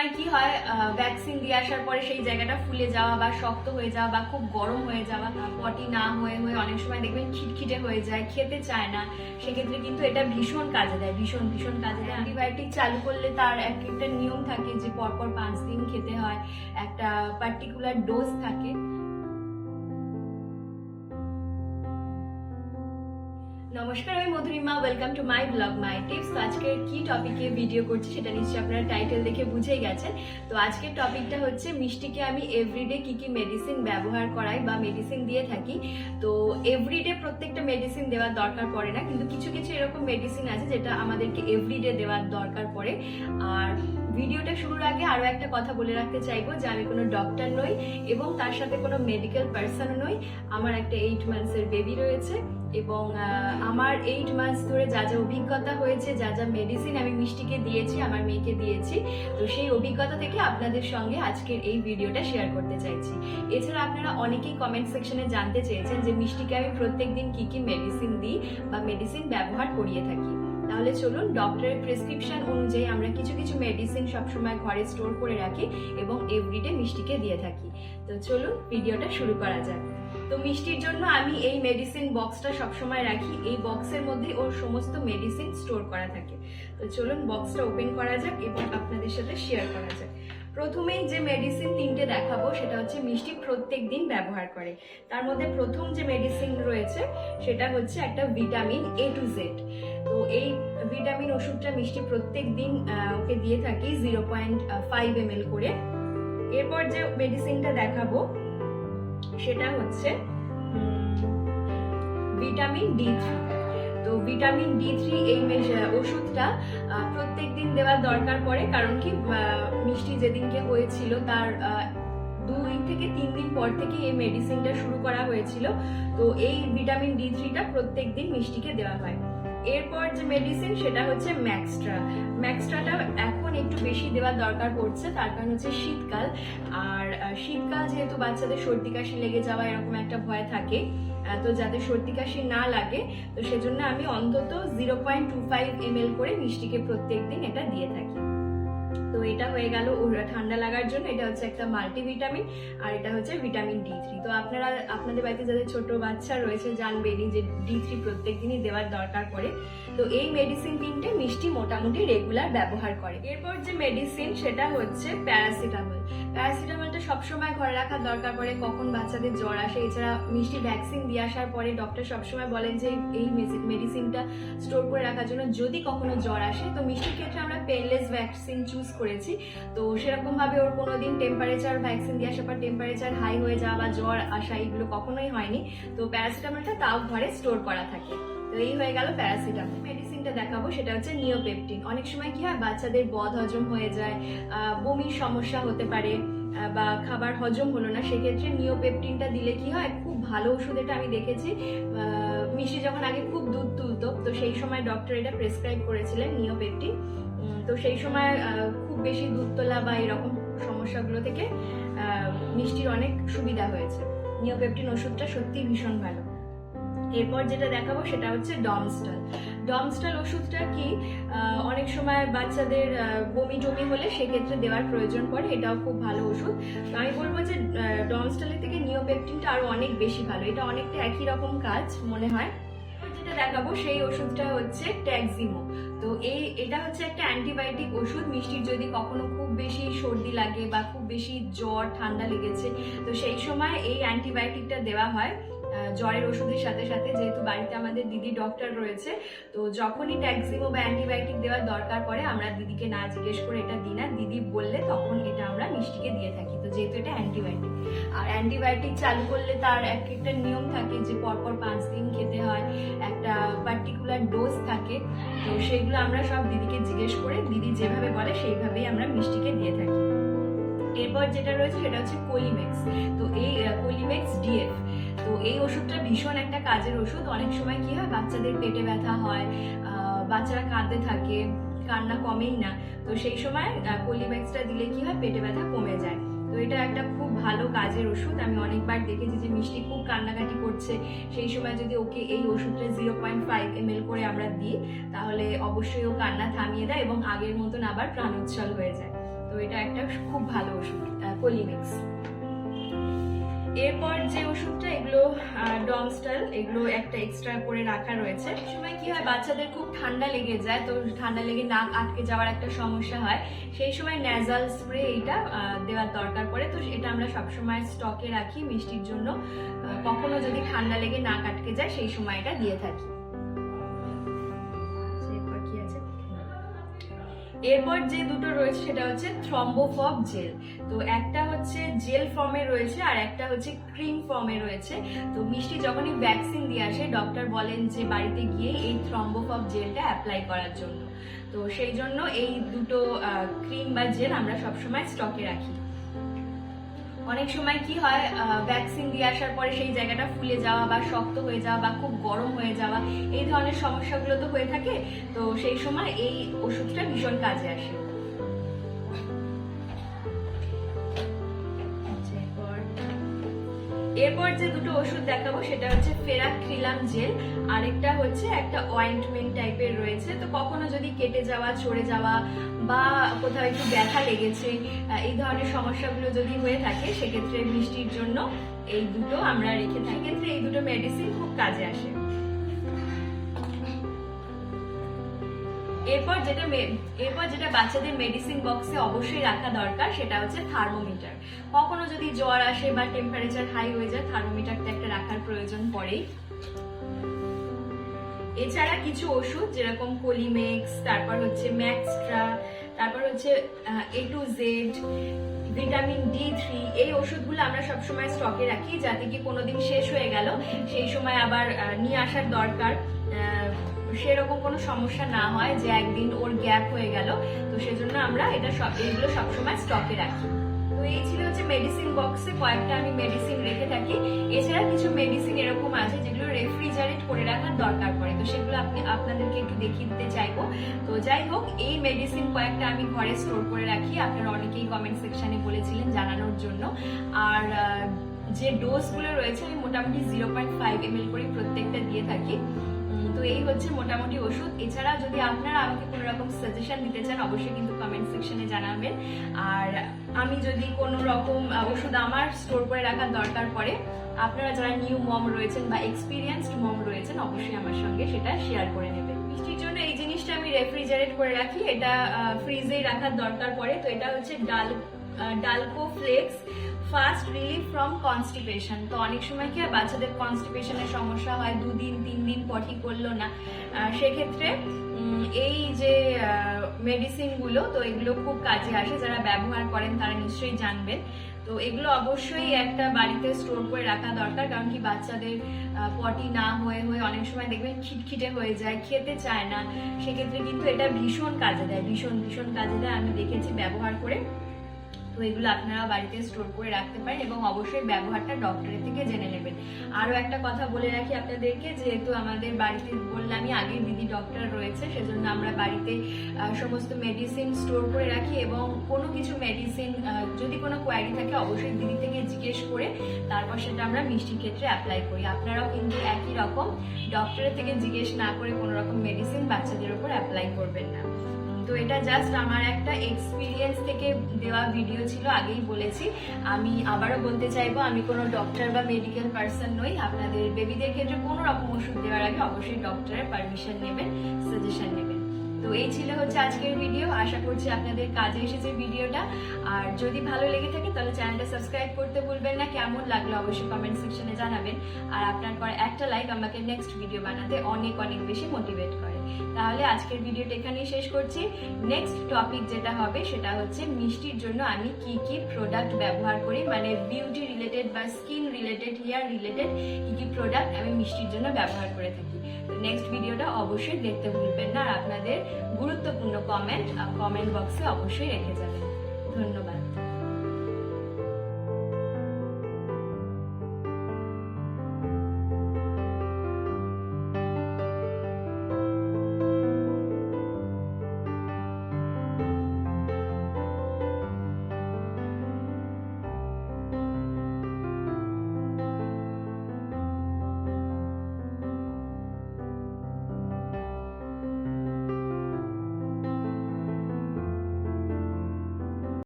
সময় কি হয় ভ্যাকসিন দিয়ে আসার পরে সেই জায়গাটা ফুলে যাওয়া বা শক্ত হয়ে যাওয়া বা খুব গরম হয়ে যাওয়া পটি না হয়ে হয়ে অনেক সময় দেখবেন খিটখিটে হয়ে যায়, খেতে চায় না। সেক্ষেত্রে কিন্তু এটা ভীষণ কাজে দেয়, ভীষণ ভীষণ কাজে দেয়। অ্যান্টিবায়োটিক চালু করলে তার এক একটা নিয়ম থাকে যে পরপর পাঁচ দিন খেতে হয়। একটা পার্টিকুলার ডোজ থাকে। নমস্কার, আমি Madhurima. Welcome to my blog my tips তো আজকের কি টপিকে ভিডিও করছি সেটা নিশ্চয়ই আপনারা টাইটেল দেখে বুঝেই গেছেন। তো আজকের টপিকটা হচ্ছে, মিষ্টিকে আমি এভরিডে কি কি মেডিসিন ব্যবহার করাই বা মেডিসিন দিয়ে থাকি। তো এভরিডে প্রত্যেকটা মেডিসিন দেওয়ার দরকার পড়ে না, কিন্তু কিছু কিছু এরকম মেডিসিন আছে যেটা আমাদেরকে এভরিডে দেওয়ার দরকার পড়ে। আর ভিডিওটা শুরুর আগে আরও একটা কথা বলে রাখতে চাইব যে, আমি কোনো ডক্টর নই এবং তার সাথে কোনো মেডিকেল পার্সনও নই। আমার একটা এইট মান্থসের বেবি রয়েছে। এবং আমার এইট মাস ধরে যা যা অভিজ্ঞতা হয়েছে, যা যা মেডিসিন আমি মিষ্টিকে দিয়েছি, আমার মেয়েকে দিয়েছি, তো সেই অভিজ্ঞতা থেকে আপনাদের সঙ্গে আজকের এই ভিডিওটা শেয়ার করতে চাইছি। এছাড়া আপনারা অনেকেই কমেন্ট সেকশনে জানতে চেয়েছেন যে মিষ্টিকে আমি প্রত্যেক দিন কী কী মেডিসিন দিই বা মেডিসিন ব্যবহার করিয়ে থাকি। তাহলে চলুন ডক্টরের প্রেসক্রিপশন অনুযায়ী আমরা কিছু কিছু মেডিসিন সবসময় ঘরে স্টোর করে রাখি এবং এভরিডে মিষ্টিকে দিয়ে থাকি। তো চলুন ভিডিওটা শুরু করা যাক। তো মিষ্টির জন্য আমি এই মেডিসিন বক্সটা সবসময় রাখি। এই বক্সের মধ্যে ওর সমস্ত মেডিসিন স্টোর করা থাকে। তো চলুন বক্সটা ওপেন করা যাক এবং আপনাদের সাথে শেয়ার করা যাক। প্রথমেই যে মেডিসিন তিনটে দেখাবো, সেটা হচ্ছে মিষ্টি প্রত্যেক দিন ব্যবহার করে। তার মধ্যে প্রথম যে মেডিসিন রয়েছে, সেটা হচ্ছে একটা ভিটামিন এ টু জেড তো এই ভিটামিন ওষুধটা মিষ্টি প্রত্যেক দিন ওকে দিয়ে থাকি জিরো পয়েন্ট ফাইভ এম করে। এরপর যে মেডিসিনটা দেখাবো সেটা হচ্ছে ভিটামিন ডি থ্রি তো ভিটামিন ডি থ্রি এই ওষুধটা প্রত্যেক দিন দেওয়ার দরকার পড়ে, কারণ কি মিষ্টি যেদিনকে হয়েছিল তার দুই থেকে তিন দিন পর থেকে এই মেডিসিনটা শুরু করা হয়েছিল। তো এই ভিটামিন ডি থ্রিটা প্রত্যেক দিন মিষ্টিকে দেওয়া হয়। এরপর যে মেডিসিন সেটা হচ্ছে ম্যাক্সট্রা ম্যাক্সট্রাটা এখন একটু বেশি দেওয়ার দরকার পড়ছে, তার কারণ হচ্ছে শীতকাল। আর শীতকাল যেহেতু বাচ্চাদের সর্দি কাশি লেগে যাওয়া এরকম একটা ভয় থাকে তো যাতে সর্দি কাশি না লাগে, তো সেজন্য আমি অন্তত zero point two five M করে মিষ্টিকে প্রত্যেক দিন এটা দিয়ে থাকি। এটা হয়ে গেল ঠান্ডা লাগার জন্য। এটা হচ্ছে একটা মাল্টিভিটামিন আর এটা হচ্ছে ভিটামিন ডি থ্রি। তো আপনারা, আপনাদের বাড়িতে যাদের ছোট বাচ্চা রয়েছে জানবেনই যে ডি থ্রি প্রত্যেক দিনই দেওয়ার দরকার পড়ে। তো এই মেডিসিন তিনটে মিষ্টি মোটামুটি রেগুলার ব্যবহার করে। এরপর যে মেডিসিন সেটা হচ্ছে প্যারাসিটামল প্যারাসিটামলটা সবসময় ঘরে রাখার দরকার পড়ে, কখন বাচ্চাদের জ্বর আসে। এছাড়া মিষ্টি ভ্যাকসিন দিয়ে আসার পরে ডক্টর সবসময় বলেন যে, এই মেডিসিনটা স্টোর করে রাখার জন্য যদি কখনো জ্বর আসে, তো মিষ্টির ক্ষেত্রে আমরা পেনলেস ভ্যাকসিন চুজ করেছি। তো সেরকম ভাবে ওর কোনোদিন টেম্পারেচার ভ্যাকসিন দিয়ে আসার পর টেম্পারেচার হাই হয়ে যাওয়া বা জ্বর আসা এগুলো কখনোই হয়নি। তো প্যারাসিটামলটা তাও ঘরে স্টোর করা থাকে। তো এই হয়ে গেল প্যারাসিটামল মেডিসিনটা দেখাবো, সেটা হচ্ছে নিওপেপটিন অনেক সময় কি হয়, বাচ্চাদের বদ হজম হয়ে যায় বমির সমস্যা হতে পারে বা খাবার হজম হলো না, সেক্ষেত্রে নিওপেপটিনটা দিলে কি হয়, খুব ভালো ওষুধ এটা আমি দেখেছি মিষ্টি যখন আগে খুব দুধ তুলতো, তো সেই সময় ডক্টর এটা প্রেসক্রাইব করেছিলেন নিওপেপটিন তো সেই সময় খুব বেশি দুধ তোলা বা এরকম সমস্যাগুলো থেকে মিষ্টির অনেক সুবিধা হয়েছে। নিওপেপটিন ওষুধটা সত্যিই ভীষণ ভালো। এরপর যেটা দেখাবো সেটা হচ্ছে ডমস্টাল ডমস্টাল ওষুধটা কি অনেক সময় বাচ্চাদের বমি টমি হলে সেক্ষেত্রে দেওয়ার প্রয়োজন পড়ে, এটাও খুব ভালো ওষুধ। তো আমি বলব যে ডমস্টালের থেকে নিওপেপটিনটা আরও অনেক বেশি ভালো, এটা অনেকটা একই রকম কাজ মনে হয়। যেটা দেখাবো সেই ওষুধটা হচ্ছে ট্যাক্সিমো তো এই এটা হচ্ছে একটা অ্যান্টিবায়োটিক ওষুধ, মিষ্টির যদি কখনো খুব বেশি সর্দি লাগে বা খুব বেশি জ্বর, ঠান্ডা লেগেছে, তো সেই সময় এই অ্যান্টিবায়োটিকটা দেওয়া হয়। জ্বরের ওষুধের সাথে সাথে, যেহেতু বাড়িতে আমাদের দিদি ডক্টর রয়েছে, তো যখনই ট্যাক্সিমো বা অ্যান্টিবায়োটিক দেওয়ার দরকার পড়ে, আমরা দিদিকে না জিজ্ঞেস করে এটা দিই না। দিদি বললে তখন এটা আমরা মিষ্টিকে দিয়ে থাকি। তো যেহেতু এটা অ্যান্টিবায়োটিক আর অ্যান্টিবায়োটিক চালু করলে তার এক একটা নিয়ম থাকে যে, পরপর পাঁচ দিন খেতে হয়। একটা পার্টিকুলার ডোজ থাকে। তো সেগুলো আমরা সব দিদিকে জিজ্ঞেস করে, দিদি যেভাবে বলে সেইভাবেই আমরা মিষ্টিকে দিয়ে থাকি। এরপর যেটা রয়েছে সেটা হচ্ছে কোলিমেক্স তো এই কোলিমেক্স ডিএফ তো এই ওষুধটা ভীষণ একটা কাজের ওষুধ। অনেক সময় কি হয়, বাচ্চাদের পেটে ব্যথা হয় বাচ্চারা কাঁদতে থাকে, কান্না কমেই না। তো সেই সময় কোলিমেক্সটা দিলে কি হয়, পেটে ব্যথা কমে যায়। তো এটা একটা খুব ভালো কাজের ওষুধ। আমি অনেকবার দেখেছি যে মিষ্টি খুব কান্নাকাটি করছে। সেই সময় যদি ওকে এই ওষুধটা জিরো পয়েন্ট ফাইভ এম করে আমরা দিই, তাহলে অবশ্যই ও কান্না থামিয়ে দেয় এবং আগের মতন আবার প্রাণোচ্ছল হয়ে যায়। তো এটা একটা খুব ভালো ওষুধ কোলিমিক্স এরপর যে ওষুধটা, এগুলো ডমস্টাল এগুলো একটা এক্সট্রা করে রাখা রয়েছে। সময় কি হয়, বাচ্চাদের খুব ঠান্ডা লেগে যায়, তো ঠান্ডা লেগে নাক আটকে যাওয়ার একটা সমস্যা হয়। সেই সময় ন্যাজাল স্প্রে এইটা দেওয়ার দরকার পড়ে। তো এটা আমরা সবসময় স্টকে রাখি, মিষ্টির জন্য। কখনো যদি ঠান্ডা লেগে নাক আটকে যায়, সেই সময় এটা দিয়ে থাকি। এরপর যে দুটো রয়েছে, সেটা হচ্ছে থ্রম্বোফব জেল তো একটা হচ্ছে জেল ফর্মে রয়েছে আর একটা হচ্ছে ক্রিম ফর্মে রয়েছে। তো মিষ্টি যখনই ভ্যাকসিন দিয়ে আসে ডক্টর বলেন যে বাড়িতে গিয়ে এই থ্রম্বোফব জেলটা অ্যাপ্লাই করার জন্য। তো সেই জন্য এই দুটো ক্রিম বা জেল আমরা সবসময় স্টকে রাখি। অনেক সময় কি হয় ভ্যাকসিন দিয়ে আসার পরে সেই জায়গাটা ফুলে যাওয়া বা শক্ত হয়ে যাওয়া বা খুব গরম হয়ে যাওয়া, এই ধরনের সমস্যাগুলো তো হয়ে থাকে। তো সেই সময় এই ওষুধটা ভীষণ কাজে আসে। এরপর যে দুটো ওষুধ দেখাবো, সেটা হচ্ছে ফেরাক্রিলাম জেল, আরেকটা হচ্ছে একটা অয়েন্টমেন্ট টাইপের রয়েছে। তো কখনো যদি কেটে যাওয়া, চড়ে যাওয়া বা কোথাও একটু ব্যথা লেগেছে এই ধরনের সমস্যাগুলো যদি হয়ে থাকে, সেক্ষেত্রে বৃষ্টির জন্য এই দুটো আমরা রেখে থাকি। ক্ষেত্রে এই দুটো মেডিসিন খুব কাজে আসে। এরপর যেটা এরপর যেটা বাচ্চাদের মেডিসিন বক্সে অবশ্যই রাখা দরকার, সেটা হচ্ছে থার্মোমিটার কখনো যদি জ্বর আসে বা টেম্পারেচার হাই হয়ে যায় থার্মোমিটারটা একটা রাখার প্রয়োজন পড়েই। এছাড়া কিছু ওষুধ, যেরকম কোলিমেক্স তারপর হচ্ছে ম্যাক্সট্রা তারপর হচ্ছে A to Z vitamin D three এই ওষুধগুলো আমরা সবসময় স্টকে রাখি যাতে কি কোনোদিন শেষ হয়ে গেল, সেই সময় আবার নিয়ে আসার দরকার। সেরকম কোনো সমস্যা না হয় যে একদিন ওর গ্যাপ হয়ে গেল। তো সেজন্য আমরা এটা সব এইগুলো সবসময় স্টকে রাখি। তো এই ছিল হচ্ছে মেডিসিন বক্সে কয়েকটা আমি মেডিসিন রেখে থাকি। এছাড়া কিছু মেডিসিন এরকম আছে যেগুলো রেফ্রিজারেট করে রাখার দরকার পড়ে। তো সেগুলো আপনি আপনাদেরকে একটু দেখিয়ে দিতে চাইব। তো যাই হোক, এই মেডিসিন কয়েকটা আমি ঘরে স্টোর করে রাখি। আপনারা অনেকেই কমেন্ট সেকশানে বলেছিলেন জানানোর জন্য। আর যে ডোজগুলো রয়েছে, আমি মোটামুটি zero point five M L করে প্রত্যেকটা দিয়ে থাকি। তো এই হচ্ছে মোটামুটি ওষুধ। এছাড়া যদি আপনারা আমাকে কোনো রকম সাজেশন দিতে চান, অবশ্যই কিন্তু কমেন্ট সেকশনে জানাবেন। আর আমি যদি কোনো রকম ওষুধ আমার স্টোর করে রাখার দরকার পড়ে, আপনারা যারা নিউ মম রয়েছেন বা এক্সপিরিয়েন্সড মম রয়েছেন, অবশ্যই আমার সঙ্গে সেটা শেয়ার করে নেবেন। মিষ্টির জন্য এই জিনিসটা আমি রেফ্রিজারেট করে রাখি। এটা ফ্রিজেই রাখার দরকার পড়ে। তো এটা হচ্ছে ডাল Dulcoflex first relief from constipation তো অনেক সময় কি হয়, বাচ্চাদের কনস্টিপেশনের সমস্যা হয়, দুদিন তিন দিন পটি করল না। সেক্ষেত্রে এই যে মেডিসিনগুলো তো এগুলো খুব কাজে আসে। যারা ব্যবহার করেন, তারা নিশ্চয়ই জানবেন। তো এগুলো অবশ্যই একটা বাড়িতে স্টোর করে রাখা দরকার। কারণ কি, বাচ্চাদের পটি না হয়ে হয়ে অনেক সময় দেখবেন খিটখিটে হয়ে যায়, খেতে চায় না। সেক্ষেত্রে কিন্তু এটা ভীষণ কাজে দেয়, ভীষণ ভীষণ কাজে দেয়। আমি দেখেছি ব্যবহার করে। তো এগুলো আপনারা বাড়িতে স্টোর করে রাখতে পারেন এবং অবশ্যই ব্যবহারটা ডক্টরের থেকে জেনে নেবেন। আরও একটা কথা বলে রাখি আপনাদেরকে, যেহেতু আমাদের বাড়িতে বললামই আগে দিদি ডক্টর রয়েছে, সেজন্য আমরা বাড়িতে সমস্ত মেডিসিন স্টোর করে রাখি এবং কোনো কিছু মেডিসিন যদি কোনো কোয়ারি থাকে অবশ্যই দিদি থেকে জিজ্ঞেস করে তারপর সেটা আমরা মিষ্টির ক্ষেত্রে অ্যাপ্লাই করি। আপনারাও কিন্তু একই রকম ডক্টরের থেকে জিজ্ঞেস না করে কোনো রকম মেডিসিন বাচ্চাদের উপর অ্যাপ্লাই করবেন না। তো এটা জাস্ট আমার একটা এক্সপিরিয়েন্স থেকে দেওয়া ভিডিও ছিল, আগেই বলেছি। আমি আবারও বলতে চাইব, আমি কোনো ডক্টর বা মেডিকেল পার্সন নই। আপনাদের বেবিদের ক্ষেত্রে কোনো রকম ওষুধ দেওয়ার আগে অবশ্যই ডক্টরের পারমিশন নেবেন সাজেশন নেবেন। তো এই ছিল হচ্ছে আজকের ভিডিও আশা করছি আপনাদের কাজে এসেছে ভিডিওটা আর যদি ভালো লেগে থাকে, তাহলে চ্যানেলটা সাবস্ক্রাইব করতে ভুলবেন না। কেমন লাগল অবশ্যই কমেন্ট সেকশনে জানাবেন। আর আপনার পর একটা লাইক আমাকে নেক্সট ভিডিও বানাতে অনেক অনেক বেশি মোটিভেট করে। তাহলে আজকের ভিডিওটা এখানেই শেষ করছি। নেক্সট টপিক যেটা হবে সেটা হচ্ছে মিষ্টির জন্য আমি কি কি প্রোডাক্ট ব্যবহার করি মানে বিউটি রিলেটেড বা স্কিন রিলেটেড হেয়ার রিলেটেড কি কি প্রোডাক্ট আমি মিষ্টির জন্য ব্যবহার করে থাকি। নেক্সট ভিডিওটা অবশ্যই দেখতে ভুলবেন না আর আপনাদের গুরুত্বপূর্ণ কমেন্ট কমেন্ট বক্সে অবশ্যই রেখে যাবেন। ধন্যবাদ।